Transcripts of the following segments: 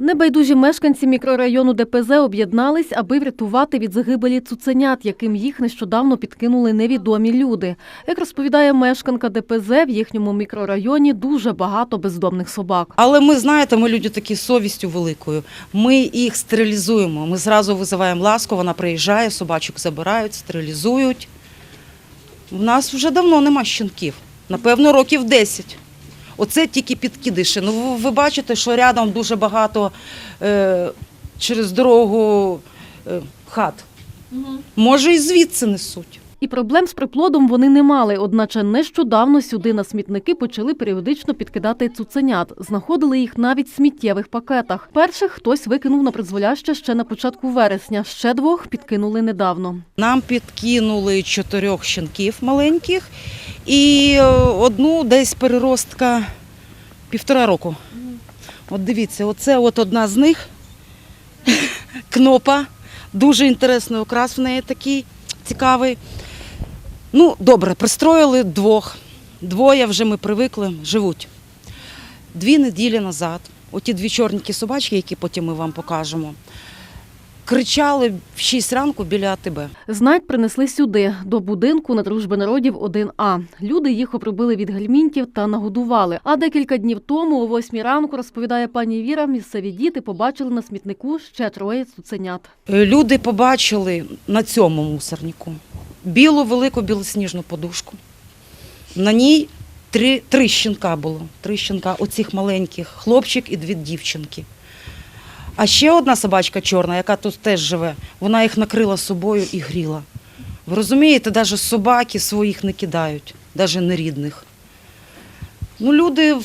Небайдужі мешканці мікрорайону ДПЗ об'єднались, аби врятувати від загибелі цуценят, яким їх нещодавно підкинули невідомі люди. Як розповідає мешканка ДПЗ, в їхньому мікрорайоні дуже багато бездомних собак. Але ми знаєте, ми люди такі совістю великою. Ми їх стерилізуємо. Ми зразу визиваємо ласку, вона приїжджає, собачок забирають, стерилізують. У нас вже давно нема щенків. Напевно, років 10. Оце тільки підкидиші. Ну, ви- бачите, що рядом дуже багато е, через дорогу е, хат. Може, і звідси несуть. І проблем з приплодом вони не мали, одначе нещодавно сюди на смітники почали періодично підкидати цуценят. Знаходили їх навіть в сміттєвих пакетах. Перших хтось викинув на призволяще ще на початку вересня, ще двох підкинули недавно. Нам підкинули чотирьох щенків маленьких і е, одну десь переростка півтора року. От дивіться, оце от одна з них кнопа. Дуже інтересний окрас в неї такий цікавий. Ну, добре, пристроїли двох. Двоє вже ми привикли, живуть. Дві неділі назад, оті дві чорненькі собачки, які потім ми вам покажемо, кричали в 6 ранку біля АТБ. Знать принесли сюди, до будинку на дружби народів 1А. Люди їх обробили від гельмінтів та нагодували. А декілька днів тому, о восьмій ранку, розповідає пані Віра, місцеві діти побачили на смітнику ще троє цуценят. Е, Люди побачили на цьому мусорнику білу велику білосніжну подушку. На ній три, три щенка було. Три щенка, оцих маленьких, хлопчик і дві дівчинки. А ще одна собачка чорна, яка тут теж живе, вона їх накрила собою і гріла. Ви розумієте, навіть собаки своїх не кидають, навіть нерідних. Ну, люди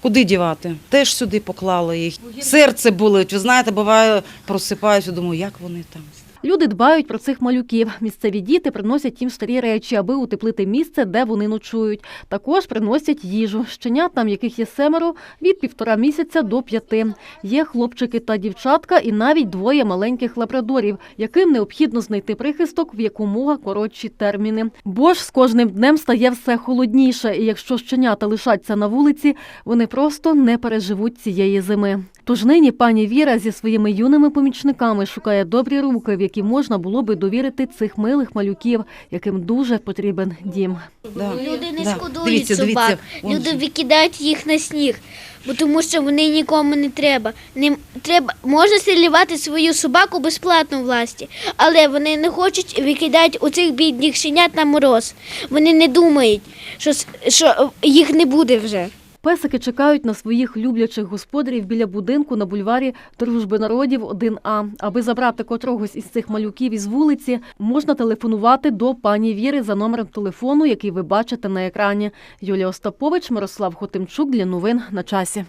куди дівати? Теж сюди поклали їх. Серце болить. Ви знаєте, буває, просипаюся, думаю, як вони там. Люди дбають про цих малюків. Місцеві діти приносять їм старі речі, аби утеплити місце, де вони ночують. Також приносять їжу. Щенятам, яких є семеро, від півтора місяця до п'яти. Є хлопчики та дівчатка, і навіть двоє маленьких лабрадорів, яким необхідно знайти прихисток в якомога коротші терміни. Бо ж з кожним днем стає все холодніше, і якщо щенята лишаться на вулиці, вони просто не переживуть цієї зими. Тож нині пані Віра зі своїми юними помічниками шукає добрі руки, в які можна було би довірити цих милих малюків, яким дуже потрібен дім. Да. Люди не Да. шкодують Дивіться, собак. дивіться, вон Люди викидають їх на сніг, бо тому що вони нікому не треба. Не треба можна стрілювати свою собаку безплатно власті, але вони не хочуть викидати у цих бідних щенят на мороз. Вони не думають, що, що їх не буде вже. Песики чекають на своїх люблячих господарів біля будинку на бульварі Дружби народів 1А. Аби забрати котрогось із цих малюків із вулиці, можна телефонувати до пані Віри за номером телефону, який ви бачите на екрані. Юлія Остапович, Мирослав Хотимчук для новин на часі.